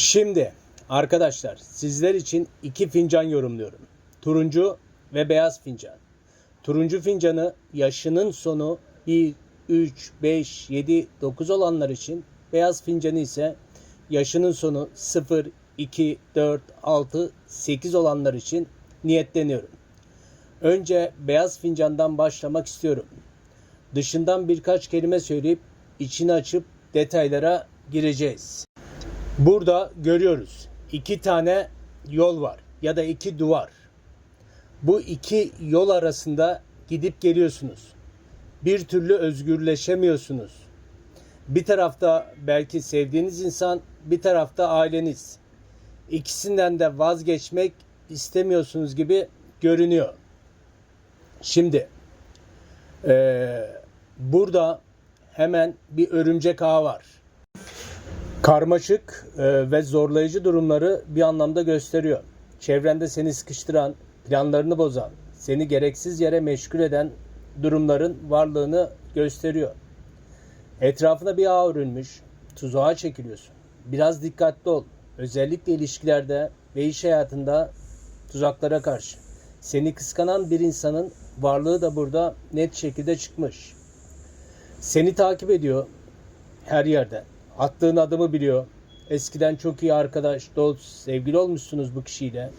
Şimdi arkadaşlar sizler için iki fincan yorumluyorum. Turuncu ve beyaz fincan. Turuncu fincanı yaşının sonu 1, 3, 5, 7, 9 olanlar için, beyaz fincanı ise yaşının sonu 0, 2, 4, 6, 8 olanlar için niyetleniyorum. Önce beyaz fincandan başlamak istiyorum. Dışından birkaç kelime söyleyip içini açıp detaylara gireceğiz. Burada görüyoruz. iki tane yol var ya da iki duvar. Bu iki yol arasında gidip geliyorsunuz. Bir türlü özgürleşemiyorsunuz. Bir tarafta belki sevdiğiniz insan, bir tarafta aileniz. İkisinden de vazgeçmek istemiyorsunuz gibi görünüyor. Şimdi eee, burada hemen bir örümcek ağı var karmaşık e, ve zorlayıcı durumları bir anlamda gösteriyor. Çevrende seni sıkıştıran, planlarını bozan, seni gereksiz yere meşgul eden durumların varlığını gösteriyor. Etrafına bir ağ örülmüş, tuzağa çekiliyorsun. Biraz dikkatli ol. Özellikle ilişkilerde ve iş hayatında tuzaklara karşı. Seni kıskanan bir insanın varlığı da burada net şekilde çıkmış. Seni takip ediyor her yerden. Attığın adımı biliyor. Eskiden çok iyi arkadaş, dost, sevgili olmuşsunuz bu kişiyle.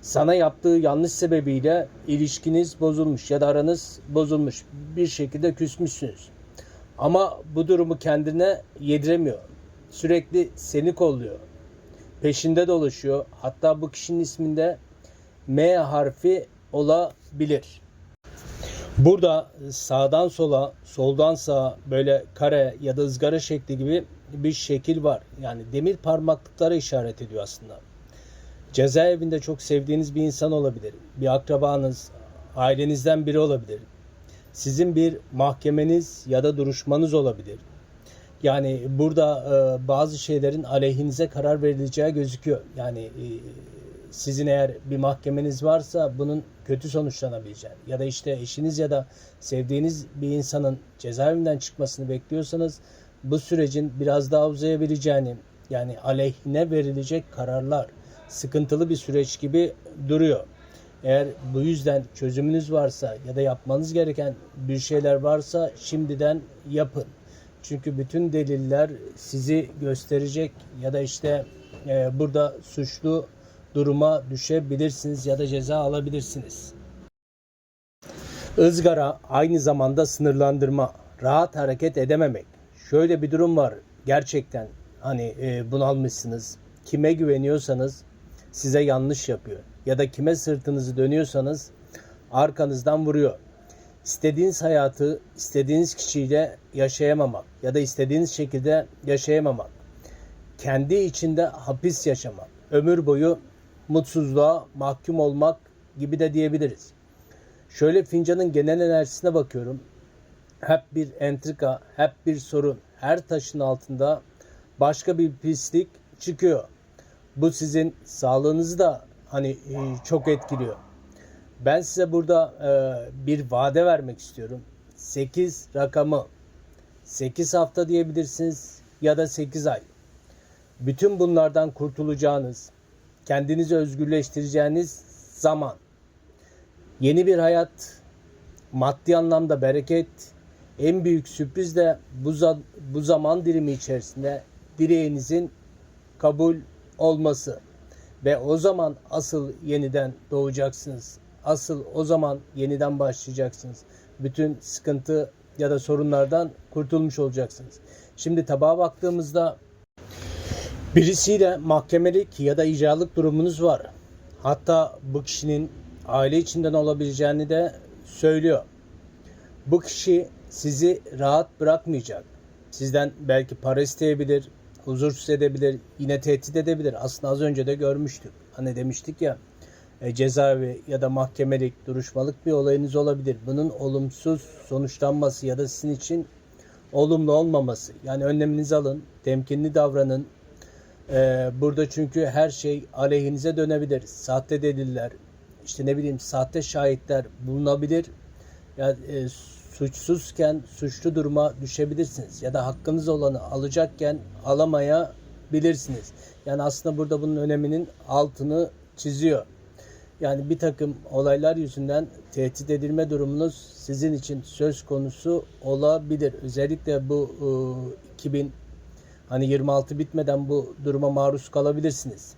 Sana yaptığı yanlış sebebiyle ilişkiniz bozulmuş ya da aranız bozulmuş. Bir şekilde küsmüşsünüz. Ama bu durumu kendine yediremiyor. Sürekli seni kolluyor. Peşinde dolaşıyor. Hatta bu kişinin isminde M harfi olabilir. Burada sağdan sola, soldan sağa böyle kare ya da ızgara şekli gibi bir şekil var. Yani demir parmaklıklara işaret ediyor aslında. Cezaevinde çok sevdiğiniz bir insan olabilir. Bir akrabanız, ailenizden biri olabilir. Sizin bir mahkemeniz ya da duruşmanız olabilir. Yani burada e, bazı şeylerin aleyhinize karar verileceği gözüküyor. Yani e, sizin eğer bir mahkemeniz varsa bunun kötü sonuçlanabileceğini ya da işte eşiniz ya da sevdiğiniz bir insanın cezaevinden çıkmasını bekliyorsanız bu sürecin biraz daha uzayabileceğini yani aleyhine verilecek kararlar sıkıntılı bir süreç gibi duruyor. Eğer bu yüzden çözümünüz varsa ya da yapmanız gereken bir şeyler varsa şimdiden yapın. Çünkü bütün deliller sizi gösterecek ya da işte e, burada suçlu duruma düşebilirsiniz ya da ceza alabilirsiniz. Izgara aynı zamanda sınırlandırma, rahat hareket edememek. Şöyle bir durum var gerçekten hani e, bunalmışsınız. Kime güveniyorsanız size yanlış yapıyor. Ya da kime sırtınızı dönüyorsanız arkanızdan vuruyor. İstediğiniz hayatı istediğiniz kişiyle yaşayamamak ya da istediğiniz şekilde yaşayamamak. Kendi içinde hapis yaşamak. Ömür boyu mutsuzluğa mahkum olmak gibi de diyebiliriz. Şöyle fincanın genel enerjisine bakıyorum. Hep bir entrika, hep bir sorun. Her taşın altında başka bir pislik çıkıyor. Bu sizin sağlığınızı da hani e, çok etkiliyor. Ben size burada e, bir vade vermek istiyorum. 8 rakamı 8 hafta diyebilirsiniz ya da 8 ay. Bütün bunlardan kurtulacağınız, kendinizi özgürleştireceğiniz zaman. Yeni bir hayat, maddi anlamda bereket, en büyük sürpriz de bu, za- bu zaman dilimi içerisinde dileğinizin kabul olması. Ve o zaman asıl yeniden doğacaksınız. Asıl o zaman yeniden başlayacaksınız. Bütün sıkıntı ya da sorunlardan kurtulmuş olacaksınız. Şimdi tabağa baktığımızda Birisiyle mahkemelik ya da icralık durumunuz var. Hatta bu kişinin aile içinden olabileceğini de söylüyor. Bu kişi sizi rahat bırakmayacak. Sizden belki para isteyebilir, huzursuz edebilir, yine tehdit edebilir. Aslında az önce de görmüştük. Hani demiştik ya e, cezaevi ya da mahkemelik, duruşmalık bir olayınız olabilir. Bunun olumsuz sonuçlanması ya da sizin için olumlu olmaması. Yani önleminizi alın, temkinli davranın, ee, burada çünkü her şey aleyhinize dönebilir. Sahte deliller, işte ne bileyim sahte şahitler bulunabilir. Ya e, suçsuzken suçlu duruma düşebilirsiniz ya da hakkınız olanı alacakken alamaya bilirsiniz. Yani aslında burada bunun öneminin altını çiziyor. Yani bir takım olaylar yüzünden tehdit edilme durumunuz sizin için söz konusu olabilir. Özellikle bu e, 2000 hani 26 bitmeden bu duruma maruz kalabilirsiniz.